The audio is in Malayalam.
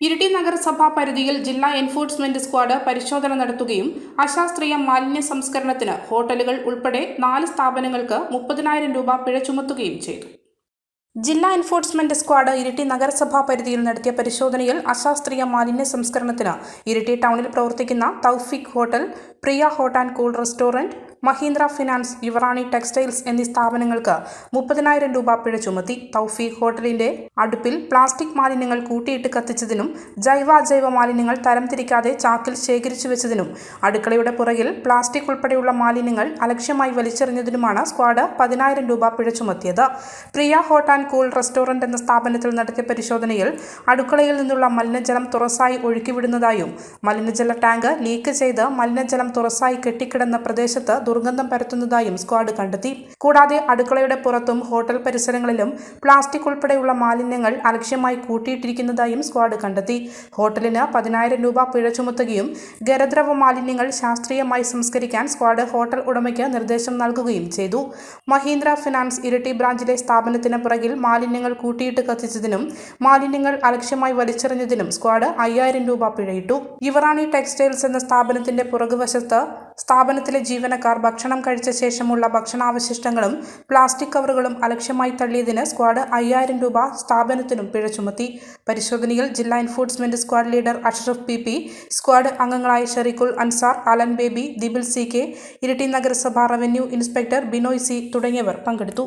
ഇരിട്ടി നഗരസഭാ പരിധിയിൽ ജില്ലാ എൻഫോഴ്സ്മെന്റ് സ്ക്വാഡ് പരിശോധന നടത്തുകയും അശാസ്ത്രീയ മാലിന്യ സംസ്കരണത്തിന് ഹോട്ടലുകൾ ഉൾപ്പെടെ നാല് സ്ഥാപനങ്ങൾക്ക് മുപ്പതിനായിരം രൂപ പിഴ ചുമത്തുകയും ചെയ്തു. ജില്ലാ എൻഫോഴ്സ്മെന്റ് സ്ക്വാഡ് ഇരിട്ടി നഗരസഭാ പരിധിയിൽ നടത്തിയ പരിശോധനയിൽ അശാസ്ത്രീയ മാലിന്യ സംസ്കരണത്തിന് ഇരിട്ടി ടൗണിൽ പ്രവർത്തിക്കുന്ന Thoufeek hotel Priya hot and cool restaurant Mahindra finance Yuvarani textiles എന്നീ സ്ഥാപനങ്ങൾക്ക് മുപ്പതിനായിരം രൂപ പിഴ ചുമത്തി തൗഫീഖ് ഹോട്ടലിന്റെ അടുപ്പിൽ പ്ലാസ്റ്റിക് മാലിന്യങ്ങൾ കൂട്ടിയിട്ട് കത്തിച്ചതിനും ജൈവ അജൈവ മാലിന്യങ്ങൾ തരംതിരിക്കാതെ ചാക്കിൽ ശേഖരിച്ചു വെച്ചതിനും അടുക്കളയുടെ പുറകിൽ പ്ലാസ്റ്റിക് ഉൾപ്പെടെയുള്ള മാലിന്യങ്ങൾ അലക്ഷ്യമായി വലിച്ചെറിഞ്ഞതിനുമാണ് സ്ക്വാഡ് പതിനായിരം രൂപ പിഴ ചുമത്തിയത്. Priya hot and cool restaurant എന്ന സ്ഥാപനത്തിൽ നടത്തിയ പരിശോധനയിൽ അടുക്കളയിൽ നിന്നുള്ള മലിനജലം തുറസായി ഒഴുക്കിവിടുന്നതായും മലിനജല ടാങ്ക് ലീക്ക് ചെയ്ത് മലിനജലം തുറസായി കെട്ടിക്കിടന്ന പ്രദേശത്ത് ദുർഗന്ധം പരത്തുന്നതായും സ്ക്വാഡ് കണ്ടെത്തി. കൂടാതെ അടുക്കളയുടെ പുറത്തും ഹോട്ടൽ പരിസരങ്ങളിലും പ്ലാസ്റ്റിക് ഉൾപ്പെടെയുള്ള മാലിന്യങ്ങൾ അലക്ഷ്യമായി കൂട്ടിയിട്ടിരിക്കുന്നതായും സ്ക്വാഡ് കണ്ടെത്തി. ഹോട്ടലിന് പതിനായിരം രൂപ പിഴ ചുമത്തുകയും ഖരദ്രവ മാലിന്യങ്ങൾ ശാസ്ത്രീയമായി സംസ്കരിക്കാൻ സ്ക്വാഡ് ഹോട്ടൽ ഉടമയ്ക്ക് നിർദ്ദേശം നൽകുകയും ചെയ്തു. മഹീന്ദ്ര ഫിനാൻസ് ഇരട്ടി ബ്രാഞ്ചിലെ സ്ഥാപനത്തിന് പുറകിൽ മാലിന്യങ്ങൾ കൂട്ടിയിട്ട് കത്തിച്ചതിനും മാലിന്യങ്ങൾ അലക്ഷ്യമായി വലിച്ചെറിഞ്ഞതിനും സ്ക്വാഡ് അയ്യായിരം രൂപ പിഴയിട്ടു. യുവറാണി ടെക്സ്റ്റൈൽസ് എന്ന സ്ഥാപനത്തിന്റെ പുറകുവശത്ത് സ്ഥാപനത്തിലെ ജീവനക്കാർ ഭക്ഷണം കഴിച്ച ശേഷമുള്ള ഭക്ഷണാവശിഷ്ടങ്ങളും പ്ലാസ്റ്റിക് കവറുകളും അലക്ഷ്യമായി തള്ളിയതിന് സ്ക്വാഡ് അയ്യായിരം രൂപ സ്ഥാപനത്തിനും പിഴ ചുമത്തി. പരിശോധനയിൽ ജില്ലാ enforcement squad leader Ashraf P P squad അംഗങ്ങളായ Sherikhul Ansar Allen Baby Dibil C K Iritty നഗരസഭ റവന്യൂ ഇൻസ്പെക്ടർ ബിനോയ് സി തുടങ്ങിയവർ പങ്കെടുത്തു.